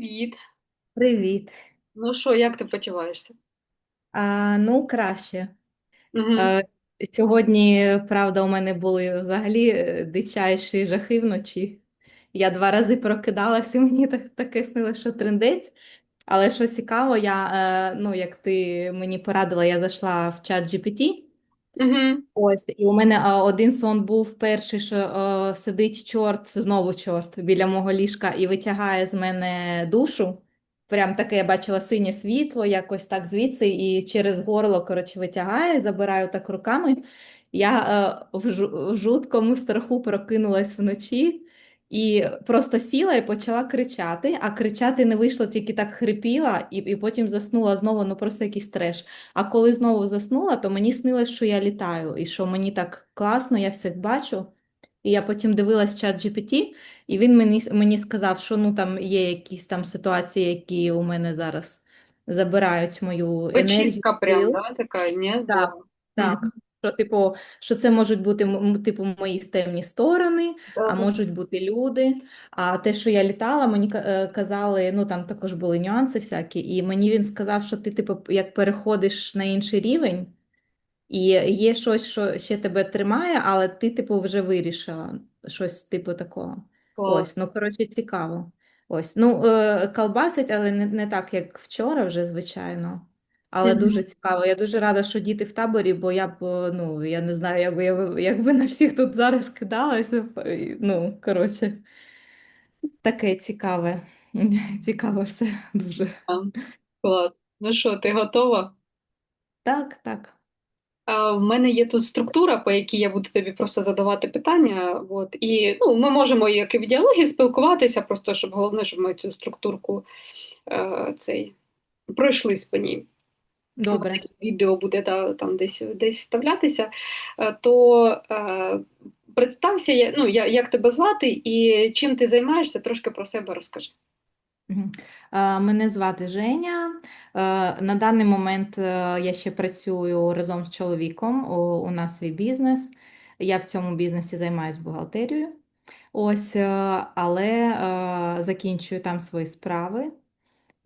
Привіт. Привіт. Ну що, як ти почуваєшся? А, ну, краще. Угу. А, сьогодні, правда, у мене були взагалі е, дичайші жахи вночі. Я два рази прокидалась, і мені так, таке снилося, що трындець. Але що цікаво, я, е, ну, як ти мені порадила, я зайшла в чат GPT. Угу. Ось, і у мене а, один сон був перший, що а, сидить чорт, знову чорт, біля мого ліжка і витягає з мене душу. Прям таке я бачила синє світло, якось так звідси, і через горло, коротше, витягає, забираю так руками. Я а, в, ж, в жуткому страху прокинулась вночі і просто сіла і почала кричати, а кричати не вийшло, тільки так хрипіла, і, і потім заснула знову, ну просто якийсь треш. А коли знову заснула, то мені снилось, що я літаю, і що мені так класно, я все бачу. І я потім дивилась чат GPT, і він мені, мені сказав, що ну там є якісь там ситуації, які у мене зараз забирають мою енергію, прям, да, така, ні. Угу. так. Що, типу, що це можуть бути типу мої темні сторони, а можуть бути люди. А те, що я літала, мені е, казали, ну там також були нюанси всякі, і мені він сказав, що ти, типу, як переходиш на інший рівень, і є щось, що ще тебе тримає, але ти, типу, вже вирішила щось типу такого. Клас. Ось, ну коротше, цікаво. Ось, ну е, колбасить, але не, не так, як вчора, вже, звичайно. Але Угу. дуже цікаво. Я дуже рада, що діти в таборі, бо я б, ну, я не знаю, якби я якби на всіх тут зараз кидалася. Ну, коротше, таке цікаве. Цікаво все дуже. Клас. Ну що, ти готова? Так, так. А, в мене є тут структура, по якій я буду тобі просто задавати питання. От, і ну, ми можемо як і в діалогі спілкуватися, просто щоб головне, щоб ми цю структурку е, цей, пройшлись по ній. Добре. відео буде та, там десь десь вставлятися, е, то е, представся, я- ну, я- як тебе звати і чим ти займаєшся, трошки про себе розкажи. Мене звати Женя. Е, На даний момент е, я ще працюю разом з чоловіком. У нас свій бізнес. Я в цьому бізнесі займаюся бухгалтерією. Ось, е, але е, закінчую там свої справи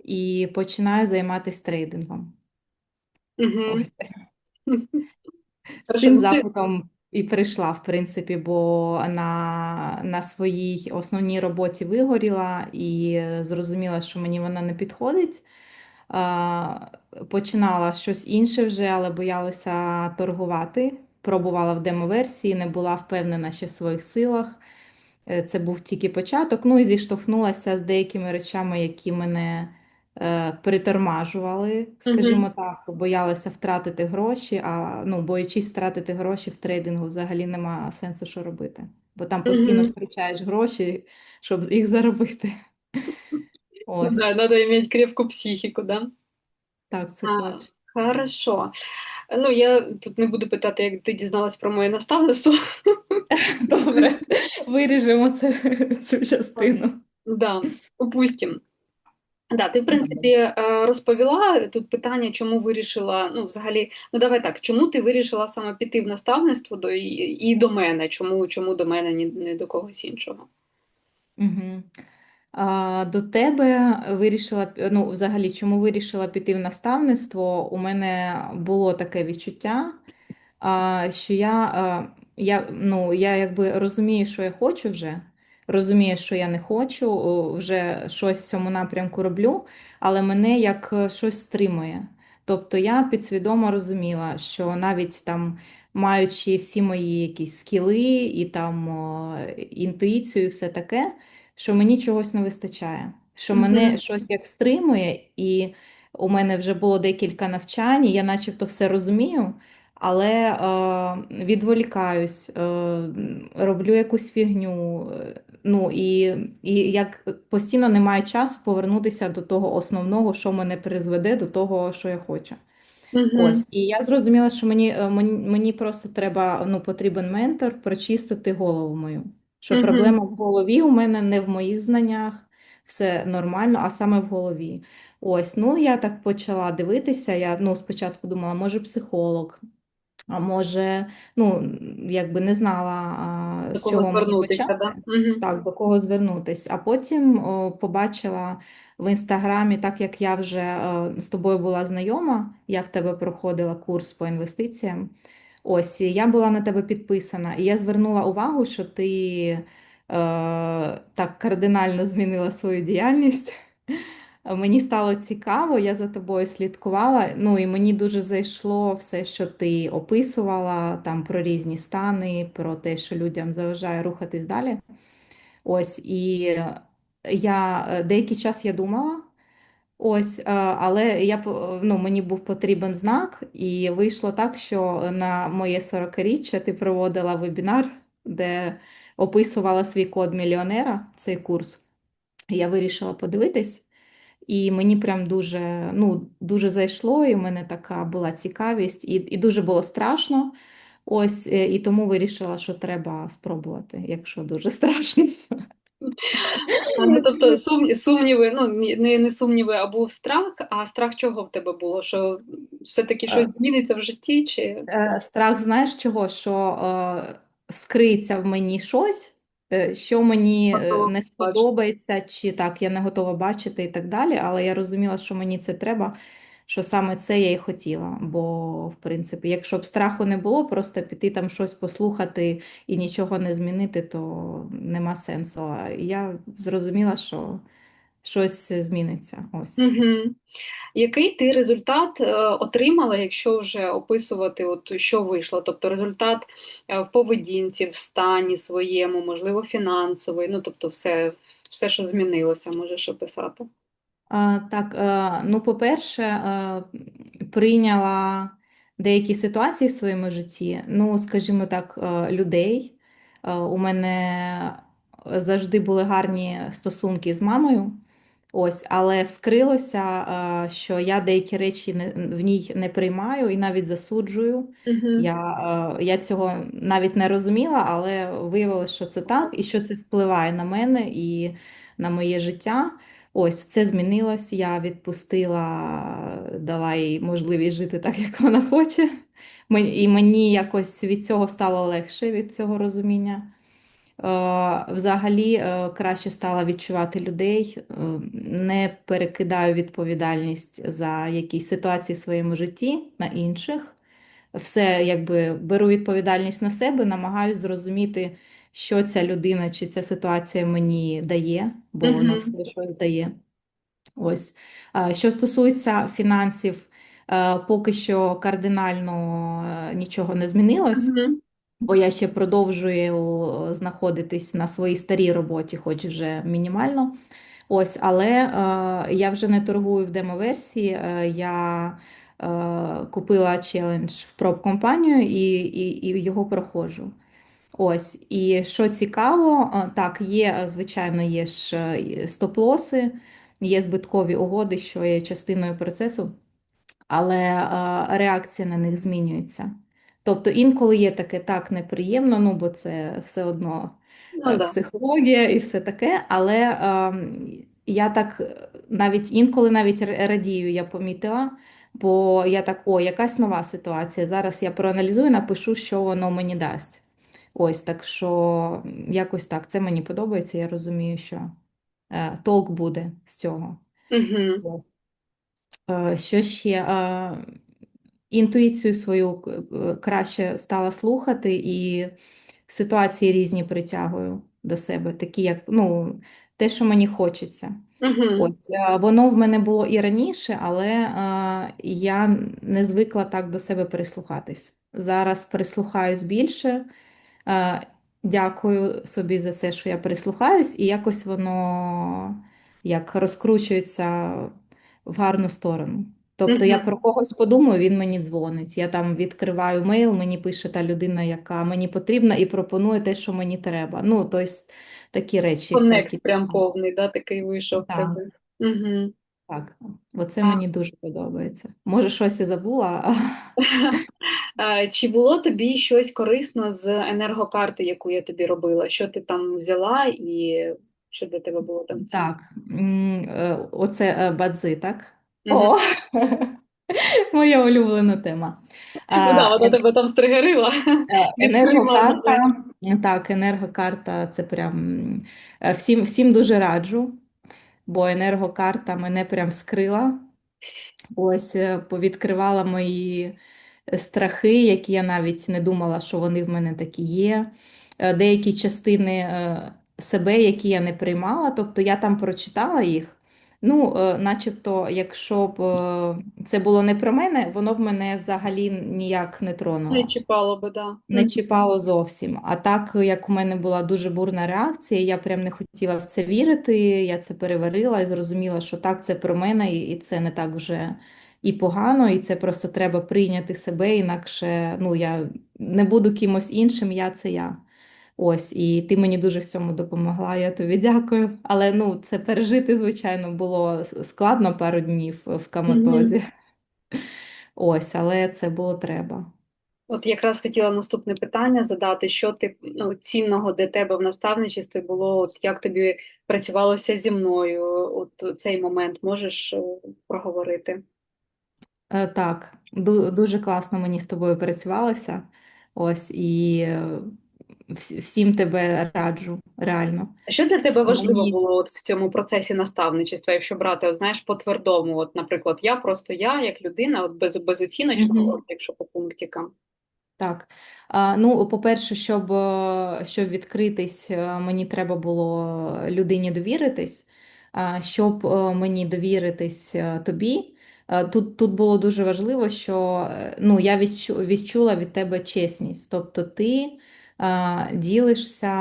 і починаю займатися трейдингом. Угу. Ось. З цим запитом і прийшла, в принципі, бо на, на своїй основній роботі вигоріла і зрозуміла, що мені вона не підходить. Починала щось інше вже, але боялася торгувати. Пробувала в демо-версії, не була впевнена ще в своїх силах. Е, Це був тільки початок. Ну і зіштовхнулася з деякими речами, які мене е, притормажували, скажімо так, боялася втратити гроші, а ну, боячись втратити гроші в трейдингу, взагалі нема сенсу, що робити. Бо там постійно втрачаєш гроші, щоб їх заробити. Ну Ось, да, надо иметь крепкую психику, да? так, це А, точно. хорошо. Ну, я тут не буду питати, як ти дізналась про моє наставництво. Добре, виріжемо це, цю частину. Да, упустим. Да, ти, в принципі, е, розповіла тут питання, чому вирішила, ну, взагалі, ну давай так, чому ти вирішила саме піти в наставництво до, і, і до мене? Чому, чому до мене, ні, не до когось іншого? Угу. А, до тебе вирішила, ну, взагалі, чому вирішила піти в наставництво? У мене було таке відчуття, а, що я, а, я, ну, я якби розумію, що я хочу вже, розумію, що я не хочу, вже щось в цьому напрямку роблю, але мене як е, щось стримує. Тобто я підсвідомо розуміла, що навіть там, маючи всі мої якісь скіли і там о, інтуїцію, і все таке, що мені чогось не вистачає, що мене Угу, щось як стримує, і у мене вже було декілька навчань, і я начебто все розумію але е, відволікаюсь, е, роблю якусь фігню. Ну і, і як постійно немає часу повернутися до того основного, що мене призведе до того, що я хочу. угу, Ось, і я зрозуміла, що мені, е, мені, мені просто треба, ну, потрібен ментор прочистити голову мою. Що угу, проблема в голові у мене не в моїх знаннях, все нормально, а саме в голові. Ось, ну я так почала дивитися. Я ну, спочатку думала, може, психолог. А може, ну, якби не знала, а, До з кого чого мені звернутися, почати, да? Угу. так, до кого звернутись. А потім о, побачила в інстаграмі, так як я вже е, з тобою була знайома, я в тебе проходила курс по інвестиціям. Ось, і я була на тебе підписана, і я звернула увагу, що ти е, так кардинально змінила свою діяльність. Мені стало цікаво, я за тобою слідкувала. Ну і мені дуже зайшло все, що ти описувала там про різні стани, про те, що людям заважає рухатись далі. Ось, і я е, деякий час я думала. Ось, е, але я ну, мені був потрібен знак, і вийшло так, що на моє 40-річчя ти проводила вебінар, де описувала свій код мільйонера, цей курс. Я вирішила подивитись. І мені прям дуже, ну, дуже зайшло, і в мене така була цікавість, і, і дуже було страшно. Ось, е, і тому вирішила, що треба спробувати, якщо дуже страшно. Ну, тобто сум, сумніви, ну не, не сумніви, а був страх, а страх чого в тебе було? Що все-таки щось зміниться в житті, чи Е, Страх, знаєш чого? Що е, скриється в мені щось, е, що мені е, готова не сподобається, чи так я не готова бачити і так далі. Але я розуміла, що мені це треба, що саме це я і хотіла. Бо, в принципі, якщо б страху не було, просто піти там щось послухати і нічого не змінити, то нема сенсу. А я зрозуміла, що щось зміниться. Ось. Угу. Який ти результат е, отримала, якщо вже описувати, от що вийшло? Тобто результат е, в поведінці, в стані своєму, можливо, фінансовий, ну тобто все, все, що змінилося, можеш описати. А, Так, е, ну, по-перше, прийняла деякі ситуації в своєму житті, ну, скажімо так, людей. У мене завжди були гарні стосунки з мамою. Ось, але вскрилося, е, що я деякі речі не, в ній не приймаю і навіть засуджую. Угу. Я, е, я цього навіть не розуміла, але виявилося, що це так, і що це впливає на мене і на моє життя. Ось це змінилось. Я відпустила, дала їй можливість жити так, як вона хоче. І мені якось від цього стало легше від цього розуміння. Е, Взагалі е, краще стала відчувати людей, е, не перекидаю відповідальність за якісь ситуації в своєму житті на інших. Все якби беру відповідальність на себе, намагаюся зрозуміти, що ця людина чи ця ситуація мені дає, бо воно Угу. все щось дає. Ось. Що стосується фінансів, поки що кардинально нічого не змінилось. Угу. Бо я ще продовжую знаходитись на своїй старій роботі, хоч вже мінімально. Ось, але е, я вже не торгую в демоверсії. Е, я е, купила челендж в проб-компанію і, і, і його проходжу. Ось, і що цікаво, е, так, є, е, звичайно, є ж е, стоп-лоси, є збиткові угоди, що є частиною процесу але е, реакція на них змінюється. Тобто інколи є таке так неприємно, ну бо це все одно Ну е, да. психологія і все таке. Але е, я так е, навіть інколи навіть радію, я помітила, бо я так, о, якась нова ситуація. Зараз я проаналізую, напишу, що воно мені дасть. Ось так що якось так, це мені подобається. Я розумію, що е, толк буде з цього. Угу. Е, Що ще? Е, Інтуїцію свою е, краще стала слухати і ситуації різні притягую до себе, такі як ну, те, що мені хочеться. Угу. Ось, е, воно в мене було і раніше, але е, я не звикла так до себе прислухатись. Зараз прислухаюсь більше. Е, Дякую собі за це, що я прислухаюсь, і якось воно як розкручується в гарну сторону. Тобто я Угу. про когось подумаю, він мені дзвонить. Я там відкриваю мейл, мені пише та людина, яка мені потрібна, і пропонує те, що мені треба. Ну, тобто такі речі Коннект прям повний, да, такий вийшов Так, тебе. Угу. так. Оце мені дуже подобається. Може, щось і забула. Чи було тобі щось корисно з енергокарти, яку я тобі робила? Що ти там взяла і що для тебе було там? Так, е, оце е, бадзи, так? О! Моя улюблена тема. Да, вона тебе там стригерила, Е. Енергокарта, так, енергокарта це прям е, всім, всім дуже раджу, бо енергокарта мене прям скрила. Ось е, повідкривала мої страхи, які я навіть не думала, що вони в мене такі є. Деякі частини себе, які я не приймала, тобто я там прочитала їх. Ну, е, начебто, якщо б е, це було не про мене, воно б мене взагалі ніяк не тронуло. Не чіпало би, да. Не чіпало зовсім. А так як у мене була дуже бурна реакція, я прям не хотіла в це вірити. Я це переварила і зрозуміла, що так, це про мене, і і це не так вже і погано, і це просто треба прийняти себе, інакше ну, я не буду кимось іншим, я це я. Ось, і ти мені дуже в цьому допомогла, я тобі дякую. Але ну, це пережити, звичайно, було складно пару днів в Мгм. коматозі. Ось, але це було треба. От якраз хотіла наступне питання задати, що ти ну, цінного для тебе в наставничестві було, от як тобі працювалося зі мною, от цей момент можеш е, проговорити? Е, Так, дуже класно мені з тобою працювалося. Ось і е, всім тебе раджу, реально. Що для тебе важливо Мені було от в цьому процесі наставничества, якщо брати, от знаєш, по-твердому, от, наприклад, я просто я як людина, от без безоціночного, Мгм. от, якщо по пунктикам. Так. Ну, по-перше, щоб, е, щоб відкритись, е, мені треба було людині довіритись. Щоб е, мені довіритись тобі, тут, тут було дуже важливо, що ну, я відчу, відчула від тебе чесність. Тобто ти ділишся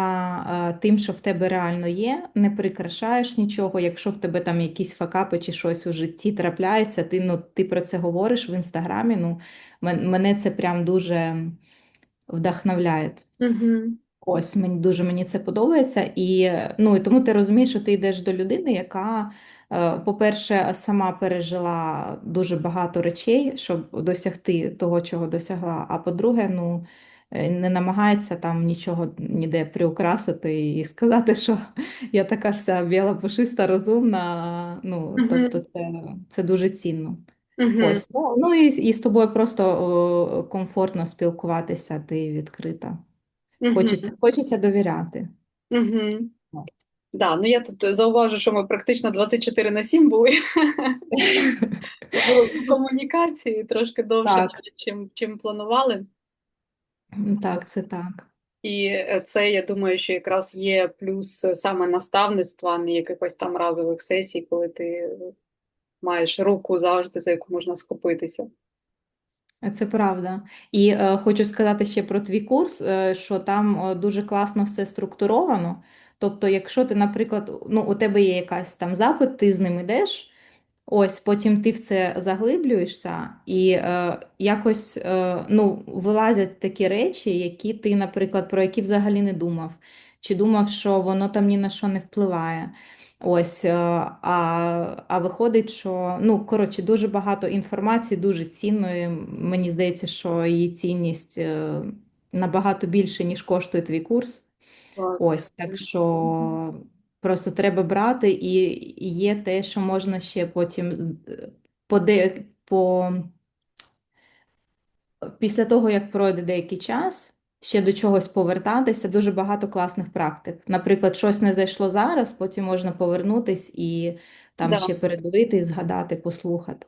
е, тим, що в тебе реально є, не прикрашаєш нічого. Якщо в тебе там якісь факапи чи щось у житті трапляється, ти, ну, ти про це говориш в інстаграмі. Ну, мене це прям дуже вдохновляє. Угу. Ось мені дуже мені це подобається, і ну і тому ти розумієш, що ти йдеш до людини, яка, е, по-перше, сама пережила дуже багато речей, щоб досягти того, чого досягла. А по-друге, ну е, не намагається там нічого ніде приукрасити і сказати, що я така вся біла, пушиста, розумна. Ну, тобто, Угу. це, це дуже цінно. Угу. Ось, ну, ну і, і з тобою просто о, комфортно спілкуватися, ти відкрита. Хочеться, Угу. хочеться довіряти. Угу. Да, ну я тут зауважу, що ми практично 24 на 7 були в комунікації трошки довше, чим, чим планували. Так, це так. І е, це, я думаю, що якраз є плюс е, саме наставництва, а не якихось там разових сесій, коли ти маєш руку завжди, за яку можна схопитися. Це правда. І е, хочу сказати ще про твій курс, е, що там е, дуже класно все структуровано. Тобто, якщо ти, наприклад, ну, у тебе є якась там запит, ти з ним ідеш. Ось потім ти в це заглиблюєшся, і е, якось е, ну, вилазять такі речі, які ти, наприклад, про які взагалі не думав, чи думав, що воно там ні на що не впливає. Ось, е, а, а виходить, що ну, коротше, дуже багато інформації, дуже цінної. Мені здається, що її цінність е, набагато більше, ніж коштує твій курс. Так. Ось, так що просто треба брати, і є те, що можна ще потім по, де, по Після того, як пройде деякий час, ще до чогось повертатися, дуже багато класних практик. Наприклад, щось не зайшло зараз, потім можна повернутись і там Да, ще передивити, згадати, послухати.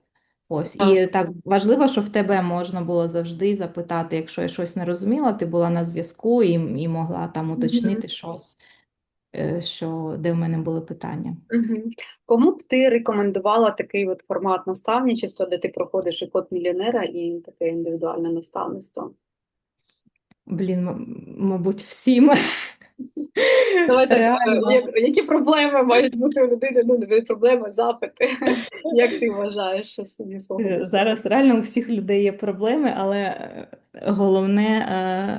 Ось. так. І так важливо, що в тебе можна було завжди запитати, якщо я щось не розуміла, ти була на зв'язку і, і могла там уточнити щось, е, що, де в мене були питання. Мгм. Кому б ти рекомендувала такий от формат наставничества, де ти проходиш і код мільйонера, і таке індивідуальне наставництво? Блін, мабуть, всім Давай так, е, які проблеми мають бути у людини? Ну, не проблеми, запити. Як ти вважаєш зі свого Е. Зараз реально у всіх людей є проблеми, але е, головне,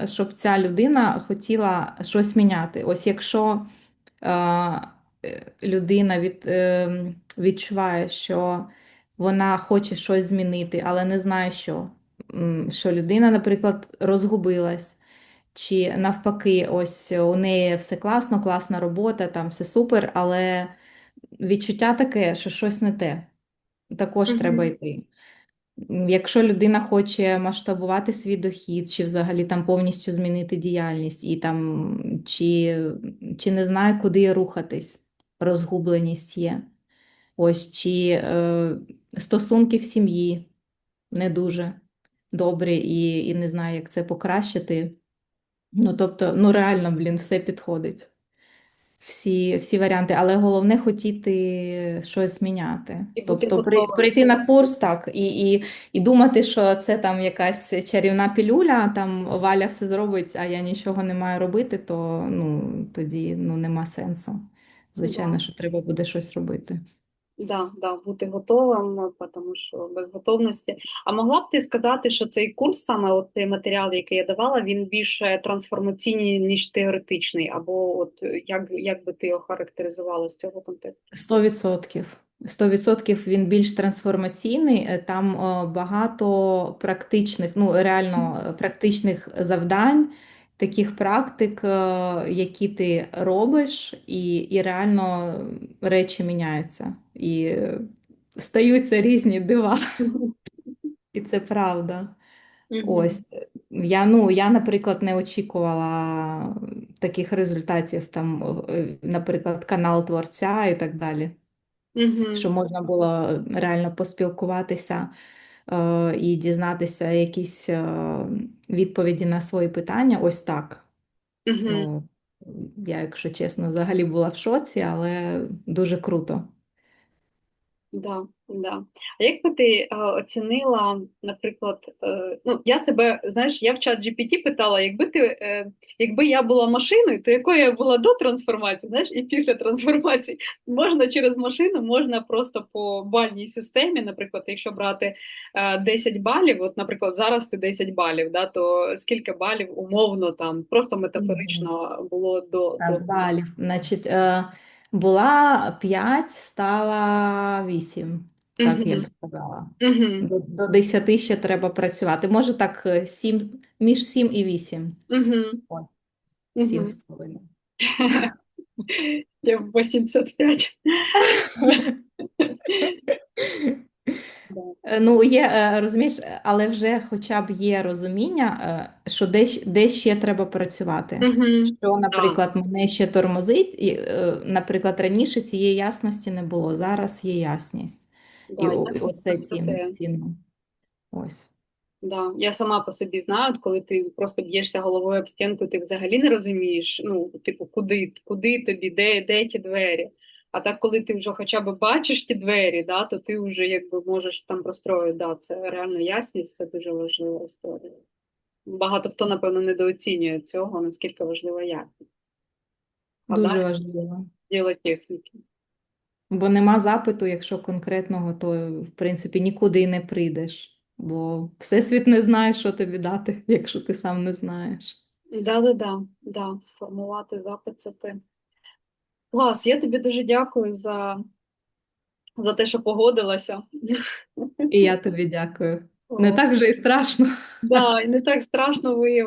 е, щоб ця людина хотіла щось міняти. Ось якщо е, е, людина від, е, відчуває, що вона хоче щось змінити, але не знає, що. Що людина, наприклад, розгубилась, чи навпаки, ось у неї все класно, класна робота, там все супер, але відчуття таке, що щось не те. Також треба йти. Якщо людина хоче масштабувати свій дохід, чи взагалі там повністю змінити діяльність, і там чи, чи не знає, куди рухатись, розгубленість є. Ось чи е, стосунки в сім'ї не дуже добрі і, і не знаю, як це покращити. Ну, тобто, ну реально, блін, все підходить. Всі, всі варіанти, але головне хотіти щось міняти. І Тобто прийти на курс так і, і, і думати, що це там якась чарівна пілюля, там Валя все зробить, а я нічого не маю робити, то ну, тоді ну, нема сенсу. Звичайно, що треба буде щось робити. Да, да, бути готовим, тому що без готовності. А могла б ти сказати, що цей курс, саме от цей матеріал, який я давала, він більше трансформаційний, ніж теоретичний, або от як, як би ти його характеризувала з цього контексту? Сто відсотків. Сто відсотків він більш трансформаційний. Е, Там е, багато практичних, ну реально е, практичних завдань, таких практик, е, які ти робиш, і, і реально речі міняються. І стаються різні дива. І це правда. Ось я, ну, я, наприклад, не очікувала таких результатів, там, е, наприклад, канал творця і так далі що можна було реально поспілкуватися і дізнатися якісь е, відповіді на свої питання. Ось так. Ну, я, якщо чесно, взагалі була в шоці, але дуже круто. Да, да. А як би ти е, оцінила, наприклад, е, ну я себе, знаєш, я в чат GPT питала, якби ти, е, якби я була машиною, то якою я була до трансформації, знаєш, і після трансформації можна через машину, можна просто по бальній системі, наприклад, якщо брати е, 10 балів, от, наприклад, зараз ти 10 балів, да, то скільки балів умовно там, просто метафорично було до, до балів. Значить, е, була 5, стала 8. Так я б сказала. До, до 10 ще треба працювати. Може так 7, між 7 і 8. Угу. Ой, 7 з половиною. Я в 85. Е, Ну, є, е, розумієш, але вже хоча б є розуміння, е, що де, де ще треба працювати. Що, наприклад, мене ще тормозить, і, наприклад, раніше цієї ясності не було, зараз є ясність. І Да, я оце цінно. Ось. Да. Я сама по собі знаю, от коли ти просто б'єшся головою об стінку, ти взагалі не розумієш, ну, типу, куди, куди тобі, де, де ті двері. А так, коли ти вже хоча б бачиш ті двері, да, то ти вже якби можеш там простроїти. Да, це реально ясність, це дуже важлива історія. Багато хто, напевно, недооцінює цього, наскільки важлива ясність. А Дуже важливо. діло техніки. Бо нема запиту, якщо конкретного, то в принципі нікуди і не прийдеш. Бо Всесвіт не знає, що тобі дати, якщо ти сам не знаєш. Да, да, да, да, сформувати запит це те. Клас, я тобі дуже дякую за, за те, що погодилася. І я тобі дякую. Не так вже і страшно. да, і не так страшно виявилося.